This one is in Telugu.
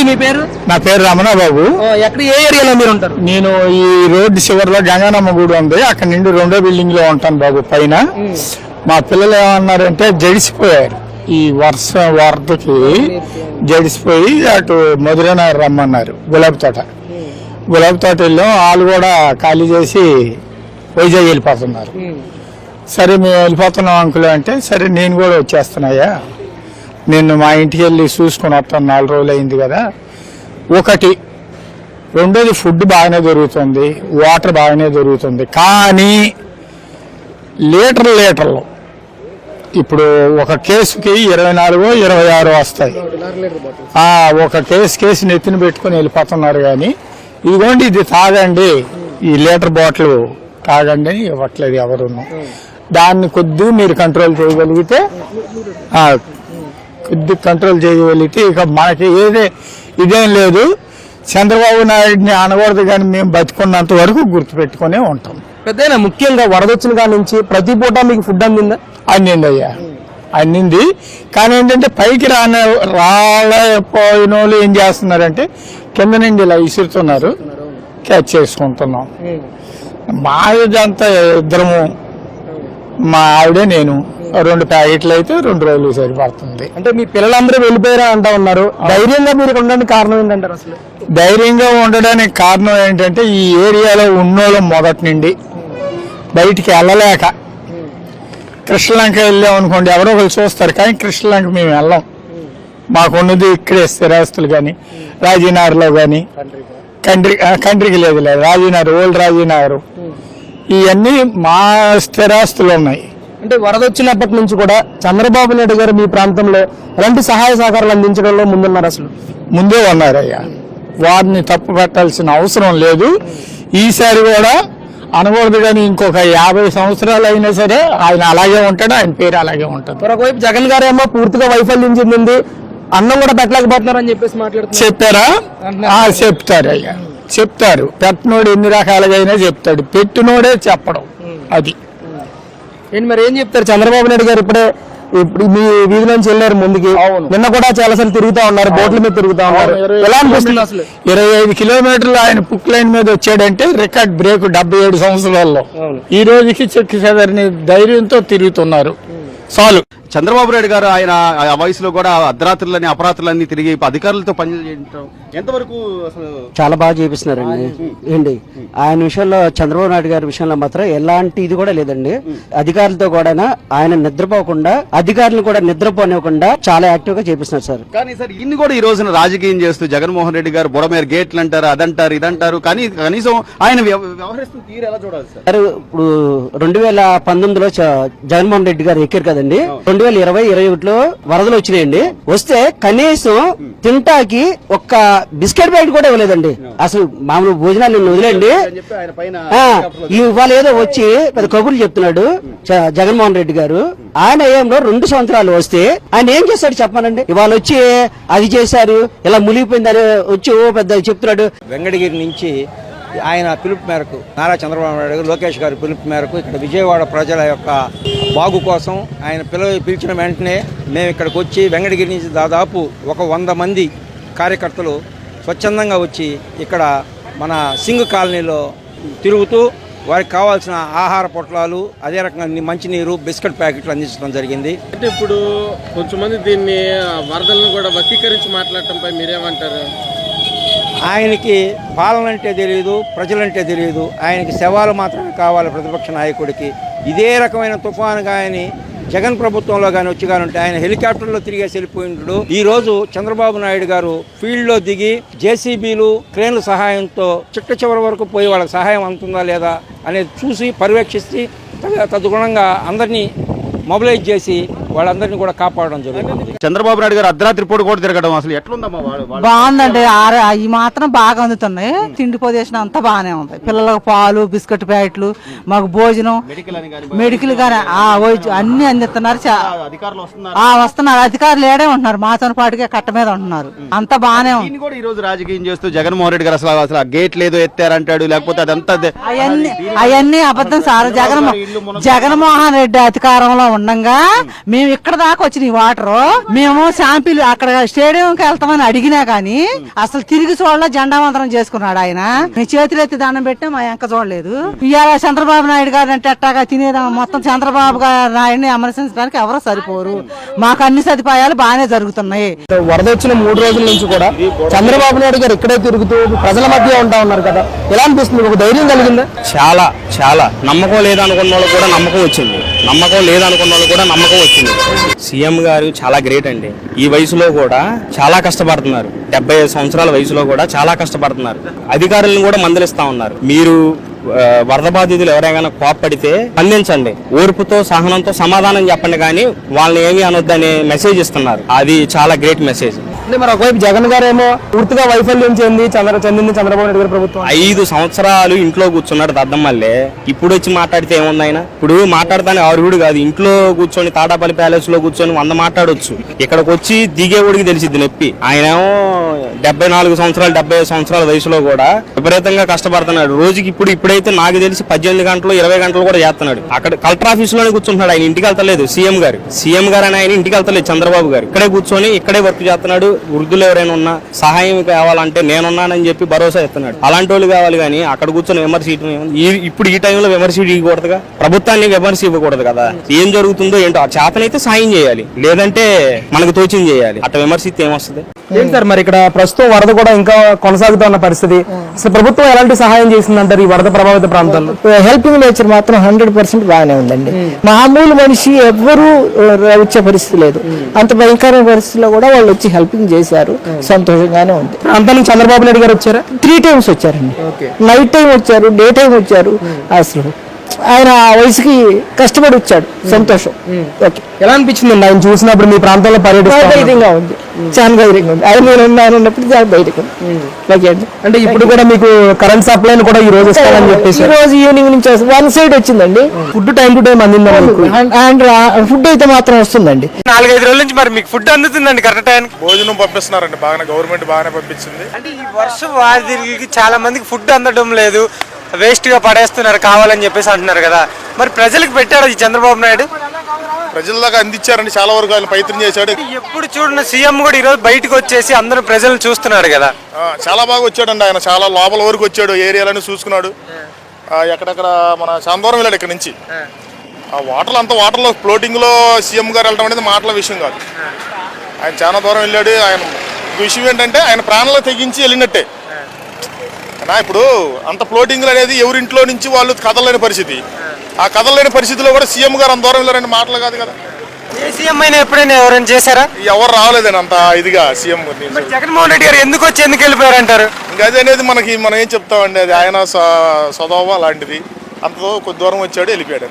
నమస్తే మీ పేరు? నా పేరు రమణ బాబు ఓ, ఎక్కడ ఏ ఏరియాలో మీరు ఉంటారు నేను ఈ రోడ్డు చివరిలో గంగానమ్మ గుడి ఉంది. అక్కడ నుండి రెండో బిల్డింగ్లో ఉంటాను బాబు పైన. మా పిల్లలు ఏమన్నారంటే జడిసిపోయారు. ఈ వర్ష వరదకి జడిసిపోయి అటు మధురనగర్ రమ్మన్నారు గులాబీ తోట. గులాబీ తోట వెళ్ళాం వాళ్ళు కూడా ఖాళీ చేసి వైజాగ్ వెళ్ళిపోతున్నారు. సరే మేము వెళ్ళిపోతున్నాం అంకుల్ అంటే సరే నేను కూడా వచ్చేస్తున్నాయా? నేను మా ఇంటికి వెళ్ళి చూసుకుని వస్తాను నాలుగు రోజులు అయింది కదా. ఒకటి రెండోది ఫుడ్ బాగానే దొరుకుతుంది వాటర్ బాగానే దొరుకుతుంది. కానీ లీటర్ లీటర్లు. ఇప్పుడు ఒక కేసుకి ఇరవై నాలుగు ఇరవై ఆరు వస్తాయి. ఒక కేసు కేసు నెత్తిన పెట్టుకుని వెళ్ళిపోతున్నారు కానీ ఇదిగోండి ఇది తాగండి. ఈ లీటర్ బాటిల్ తాగండి అని ఇవ్వట్లేదు ఎవరును. దాన్ని కొద్ది మీరు కంట్రోల్ చేయగలిగితే కొద్ది కంట్రోల్ చేయగలిగితే ఇక మనకి ఏదే ఇదేం లేదు. చంద్రబాబు నాయుడిని అనకూడదు కానీ మేము బతికున్నంత వరకు గుర్తుపెట్టుకునే ఉంటాం. పెద్దయినా ముఖ్యంగా వరద వచ్చిన కాడ నుంచి ప్రతి పూట మీకు ఫుడ్ అందిందా? అందింది అయ్యా అందింది. కానీ ఏంటంటే పైకి రాని రాలేకపోయిన వాళ్ళు ఏం చేస్తున్నారంటే కింద నుండి ఇలా విసురుతున్నారు క్యాచ్ చేసుకుంటున్నాం. మా ఇదంతా ఇద్దరము. మా ఆవిడే నేను. రెండు ప్యాకెట్లు అయితే రెండు రోజులు సరిపడుతుంది అంటే మీ పిల్లలందరూ వెళ్ళిపోయారా అంటా ఉన్నారు. ధైర్యంగా మీరు ఉండడానికి కారణం ఏంటంటారు అసలు? ధైర్యంగా ఉండడానికి కారణం ఏంటంటే ఈ ఏరియాలో ఉన్నోళ్ళం మొదటి నుండి. బయటికి వెళ్ళలేక. కృష్ణలంక వెళ్ళాం అనుకోండి ఎవరో ఒకరు చూస్తారు కానీ కృష్ణలంక మేము వెళ్ళాం. మాకున్నది ఇక్కడే స్థిరాస్తులు కానీ రాజీనగర్లో కానీ. కండ్రి ఆ, కండ్రికి లేదు లేదు. రాజీనగర్ ఓల్డ్ రాజీనగర్ ఇవన్నీ మా స్థిరాస్తులు ఉన్నాయి. అంటే వరద వచ్చినప్పటి నుంచి కూడా చంద్రబాబు నాయుడు గారు మీ ప్రాంతంలో ఎలాంటి సహాయ సహకారాలు అందించడంలో ముందున్నారు అసలు? ముందే ఉన్నారయ్యా. వారిని తప్పు పెట్టాల్సిన అవసరం లేదు. ఈసారి కూడా అనకూడదు కానీ ఇంకొక యాభై సంవత్సరాలు అయినా సరే ఆయన అలాగే ఉంటాడు ఆయన పేరు అలాగే ఉంటుంది. మరొకవైపు జగన్ గారు ఏమో పూర్తిగా వైఫల్యం చెందింది. అన్నం కూడా పెట్టలేకపోతున్నారని చెప్పేసి మాట్లాడుతున్నారు. చెప్పారా? చెప్తారు అయ్యా చెప్తారు. పెట్టినోడు ఎన్ని రకాలుగా అయినా చెప్తాడు. పెట్టినోడే చెప్పడం. అది. ఏంటి మరి ఏం చెప్తారు? చంద్రబాబు నాయుడు గారు ఇప్పుడే ఇప్పుడు మీ వీధి నుంచి వెళ్ళారు ముందుకి. నిన్న కూడా చాలా సార్లు తిరుగుతా ఉన్నారు బోట్ల మీద తిరుగుతా ఉన్నారు. ఎలా అనిపిస్తుంది? అసలు. ఇరవై ఐదు కిలోమీటర్లు ఆయన పుక్ లైన్ మీద వచ్చాడంటే రికార్డ్ బ్రేక్ డెబ్బై ఏడు సంవత్సరాల్లో. ఈ రోజుకి చెక్కి చెదరని ధైర్యంతో తిరుగుతున్నారు. చాలు. చంద్రబాబు నాయుడు గారు ఆయన ఆ వయసులో కూడా అర్ధరాత్రులని అపరాత్రులన్నీ తిరిగి అధికారులతో పనులు చేయటం ఎంతవరకు చాలా బాగా చేపిస్తున్నారండి. ఏంటి? ఆయన విషయంలో చంద్రబాబు నాయుడు గారి విషయంలో మాత్రం ఎలాంటి ఇది కూడా లేదండి. అధికారులతో కూడా ఆయన నిద్రపోకుండా అధికారులను కూడా నిద్రపోనివ్వకుండా చాలా యాక్టివ్గా చేపిస్తున్నారు సార్. కానీ సార్ ఇన్ని కూడా ఈ రోజున రాజకీయం చేస్తూ జగన్మోహన్ రెడ్డి గారు బుడమేర గేట్లు అంటారు అదంటారు ఇదంటారు. కానీ కనీసం ఆయన వ్యవ- వ్యవహరిస్తున్న తీరు ఎలా చూడాలి సార్? ఇప్పుడు రెండు వేల పంతొమ్మిదిలో జగన్మోహన్ రెడ్డి గారు ఎక్కారు కదండి. రెండు వేల ఇరవై ఇరవై ఒకటిలో వరదలు వచ్చినాయండి. వస్తే కనీసం తింటాకి ఒక్క బిస్కెట్ ప్యాకెట్ కూడా ఇవ్వలేదండి. అసలు మామూలు భోజనాలు నిన్ను వదిలేండి. అని చెప్పి ఆయన పైన ఆ, ఇవాళ ఏదో వచ్చి పెద్ద కబుర్లు చెప్తున్నాడు చ- జగన్మోహన్ రెడ్డి గారు. ఆయన ఏంలో రెండు సంవత్సరాలు వస్తే ఆయన ఏం చేస్తాడు చెప్పానండి? ఇవాళ వచ్చి అది చేశారు ఇలా మునిగిపోయిందని వచ్చి ఓ పెద్ద చెప్తున్నాడు. వెంకటగిరి నుంచి ఆయన పిలుపు మేరకు నారా చంద్రబాబు నాయుడు గారు లోకేష్ గారి పిలుపు మేరకు ఇక్కడ విజయవాడ ప్రజల యొక్క బాగు కోసం ఆయన పిలవ పిలిచిన వెంటనే మేము ఇక్కడికి వచ్చి వెంకటగిరి నుంచి దాదాపు ఒక వంద మంది కార్యకర్తలు స్వచ్ఛందంగా వచ్చి ఇక్కడ మన సింగ్ కాలనీలో తిరుగుతూ వారికి కావాల్సిన ఆహార పొట్లాలు అదే రకంగా మంచినీరు బిస్కెట్ ప్యాకెట్లు అందించడం జరిగింది. అంటే ఇప్పుడు కొంచెంమంది దీన్ని వరదలను కూడా వక్రీకరించి మాట్లాడటంపై మీరేమంటారు? ఆయనకి పాలన అంటే తెలియదు ప్రజలంటే తెలియదు ఆయనకి శవాలు మాత్రమే కావాలి ప్రతిపక్ష నాయకుడికి. ఇదే రకమైన తుఫాను కానీ జగన్ ప్రభుత్వంలో కానీ వచ్చి కానీ ఉంటే ఆయన హెలికాప్టర్లో తిరిగేసి వెళ్ళిపోయింటాడు ఈరోజు చంద్రబాబు నాయుడు గారు ఫీల్డ్లో దిగి జేసీబీలు క్రేన్ల సహాయంతో చిట్ట చివరి వరకు పోయి వాళ్ళకి సహాయం అందుతుందా లేదా అనేది చూసి పర్యవేక్షిస్తే తగ- తదనుగుణంగా అందరినీ మొబిలైజ్ చేసి వాళ్ళందరినీ కూడా కాపాడడం జరుగుతుంది. చంద్రబాబు నాయుడు గారు అర్ధరాత్రి పూట కూడా తిరగడం అసలు ఎట్లుందమ్మా బాగుందండి. ఆర- ఈ మాత్రం బాగా అందుతున్నాయి. తిండి పొజిషన్ అంతా బాగానే ఉంది. పిల్లలకు పాలు బిస్కెట్ ప్యాకెట్లు మాకు భోజనం మెడికల్ గానీ. అన్ని అందిస్తున్నారు. వస్తున్నారు. ఆ వస్తున్నారు. అధికారులు ఏడే ఉంటున్నారు. మాతో పాటుగా కట్ట మీద ఉంటున్నారు. అంతా బాగానే ఉంది. కూడా ఈ రోజు రాజకీయం చేస్తూ జగన్మోహన్ రెడ్డి గారు అసలు అసలు ఆ గేట్లు ఏదో ఎత్తారంటాడు లేకపోతే అదంతా అవన్నీ అవన్నీ అబద్ధం సార్. జగన్ జగన్మోహన్ రెడ్డి అధికారంలో ఉండంగా మేము ఇక్కడ దాకా వచ్చిన ఈ వాటర్ మేము శాంపిల్ అక్కడ స్టేడియంకి వెళ్తామని అడిగినా గానీ అసలు తిరిగి చూడలే జెండా వందనం చేసుకున్నాడు ఆయన. మీ చేతులు ఎత్తి దండం పెట్టినా మా ఎంక చూడలేదు. ఇవాళ చంద్రబాబు నాయుడు గారు అంటే అట్టాగా తినేదా? మొత్తం చంద్రబాబు గారు నాయుడిని విమర్శించడానికి ఎవరు సరిపోరు. మాకు అన్ని సదుపాయాలు బాగానే జరుగుతున్నాయి. వరద వచ్చిన మూడు రోజుల నుంచి కూడా చంద్రబాబు నాయుడు గారు ఇక్కడే తిరుగుతూ ప్రజల మధ్య ఉంటా ఉన్నారు కదా. ఎలా అనిపిస్తుంది? ఒక ధైర్యం కలిగిందా? చాలా చాలా. నమ్మకం లేదనుకున్న వాళ్ళు కూడా నమ్మకం వచ్చింది. నమ్మకం లేదనుకున్న వాళ్ళు కూడా నమ్మకం వచ్చింది. సీఎం గారు చాలా గ్రేట్ అండి. ఈ వయసులో కూడా చాలా కష్టపడుతున్నారు. డెబ్బై ఐదు సంవత్సరాల వయసులో కూడా చాలా కష్టపడుతున్నారు. అధికారులను కూడా మందలిస్తా ఉన్నారు. మీరు వరద బాధితులు ఎవరైనా కోప్పడితే స్పందించండి. ఓర్పుతో సహనంతో సమాధానం చెప్పండి కానీ వాళ్ళని ఏమీ అనొద్దనే మెసేజ్ ఇస్తున్నారు. అది చాలా గ్రేట్ మెసేజ్ అంటే మరి ఒకవైపు జగన్ గారేమో పూర్తిగా వైఫల్యం చెంది చంద్ర చెందింది చంద్రబాబు నాయుడు గారి ప్రభుత్వం. ఐదు సంవత్సరాలు ఇంట్లో కూర్చున్నాడు దద్దమ్మల్లే ఇప్పుడు వచ్చి మాట్లాడితే ఏముంది ఆయన? ఇప్పుడు మాట్లాడతానే అర్హుడు కాదు. ఇంట్లో కూర్చొని తాటాపల్లి ప్యాలెస్లో కూర్చొని వంద మాట్లాడొచ్చు. ఇక్కడికి వచ్చి దిగేవుడికి తెలిసిద్ది నొప్పి. ఆయన డెబ్బై నాలుగు సంవత్సరాలు డెబ్బై సంవత్సరాల వయసులో కూడా విపరీతంగా కష్టపడుతున్నాడు. రోజుకి ఇప్పుడు ఇప్పుడైతే నాకు తెలిసి పద్దెనిమిది గంటలు ఇరవై గంటలు కూడా చేస్తున్నాడు. అక్కడ కలెక్టర్ ఆఫీస్లోనే కూర్చుంటున్నాడు. ఆయన ఇంటికి వెళ్తలేదు. సీఎం గారు. సీఎం గారు అని ఆయన ఇంటికి వెళ్తలేదు చంద్రబాబు గారు. ఇక్కడే కూర్చొని ఇక్కడే వర్క్ చేస్తున్నాడు. వృద్ధులు ఎవరైనా ఉన్నా సహాయం కావాలంటే నేనున్నానని చెప్పి భరోసా ఇస్తున్నాడు. అలాంటి వాళ్ళు కావాలి కానీ అక్కడ కూర్చొని విమర్శ ఈ ఇప్పుడు ఈ టైంలో విమర్శ ఇవ్వకూడదుగా? ప్రభుత్వాన్ని విమర్శ ఇవ్వకూడదు కదా? ఏం జరుగుతుందో ఏంటో ఆ చేతనైతే సాయం చేయాలి. లేదంటే మనకు తోచింది చేయాలి. అట్లా విమర్శిస్తే ఏమొస్తుంది? సార్ మరి ఇక్కడ ప్రస్తుతం వరద కూడా ఇంకా కొనసాగుతున్న పరిస్థితి? అసలు ప్రభుత్వం ఎలాంటి సహాయం చేసిందంటారు ఈ వరద ప్రభావిత ప్రాంతాల్లో? హెల్పింగ్ నేచర్ మాత్రం హండ్రెడ్ పర్సెంట్ బాగానే ఉందండి. మామూలు మనిషి ఎవ్వరూ వచ్చే పరిస్థితి లేదు. అంత భయంకరమైన పరిస్థితిలో కూడా వాళ్ళు వచ్చి హెల్పింగ్ చేశారు. సంతోషంగానే ఉంది. ప్రాంతానికి చంద్రబాబు నాయుడు గారు వచ్చారా? త్రీ టైమ్స్ వచ్చారండి. నైట్ టైం వచ్చారు డే టైం వచ్చారు. అసలు ఆయన ఆ వయసుకి కష్టపడి వచ్చాడు. సంతోషం. ఓకే. ఎలా అనిపించింది ఆయన చూసినప్పుడు మీ ప్రాంతంలో ధైర్యంగా ఉంది. చాలా ధైర్యంగా ఉంది. ఆయన నేను ఉన్నాను అన్నప్పుడు చాలా ధైర్యంగా ఉంది. ఓకే అండి. అంటే ఇప్పుడు కూడా మీకు కరెంట్ సప్లై కూడా ఈ రోజు ఇస్తారని చెప్పేసి. ఈ రోజు ఈవినింగ్ నుంచి వన్ సైడ్ వచ్చిందండి. ఫుడ్ టైం టు టైం అందిందా అండ్ ఫుడ్ అయితే మాత్రం వస్తుందండి. నాలుగైదు రోజుల నుంచి మరి మీకు ఫుడ్ అందుతుందండి కరెక్ట్ టైంకి భోజనం పంపిస్తున్నారండి. బాగానే గవర్నమెంట్ బాగానే పంపించింది. అంటే ఈ వర్షం వాదికి చాలా మందికి ఫుడ్ అందడం లేదు. వేస్ట్గా పడేస్తున్నారు కావాలని చెప్పేసి అంటున్నారు కదా. మరి ప్రజలకు పెట్టాడు ఈ చంద్రబాబు నాయుడు? ప్రజల దాకా అందించారండి చాలా వరకు ఆయన ప్రయత్నం చేశాడు. ఎప్పుడు చూడని సీఎం కూడా ఈ రోజు బయటకు వచ్చేసి అందరూ ప్రజలు చూస్తున్నారు కదా. చాలా బాగా వచ్చాడండి ఆయన. చాలా లోపల వరకు వచ్చాడు ఏరియాలను చూసుకున్నాడు. ఎక్కడెక్కడ మన చాందూరం వెళ్ళాడు ఇక్కడ నుంచి. ఆ. వాటర్లు అంత వాటర్లో ఫ్లోటింగ్లో సీఎం గారు వెళ్ళడం అనేది మాటల విషయం కాదు. ఆయన చాలా దూరం వెళ్ళాడు. ఆయన విషయం ఏంటంటే ఆయన ప్రాణాలు తెగించి వెళ్ళినట్టే. నా ఇప్పుడు అంత ఫ్లోటింగ్లు అనేది ఎవరింట్లో నుంచి వాళ్ళు కదలలేని పరిస్థితి. ఆ కదలలేని పరిస్థితిలో కూడా సీఎం గారు అంత దూరం వెళ్ళారని మాటలు కాదు కదా. సీఎం అయినా ఎప్పుడైనా ఎవరైనా చేశారా? ఎవరు రాలేదండి అంత ఇదిగా సీఎం జగన్మోహన్ రెడ్డి గారు ఎందుకు వచ్చి ఎందుకు వెళ్ళిపోయారంటారు ఇంకా అది అనేది మనకి మనం ఏం చెప్తామండి అది ఆయన స్వ- స్వభావం అలాంటిది. అంత కొద్ది దూరం వచ్చాడు వెళ్ళిపోయాడు.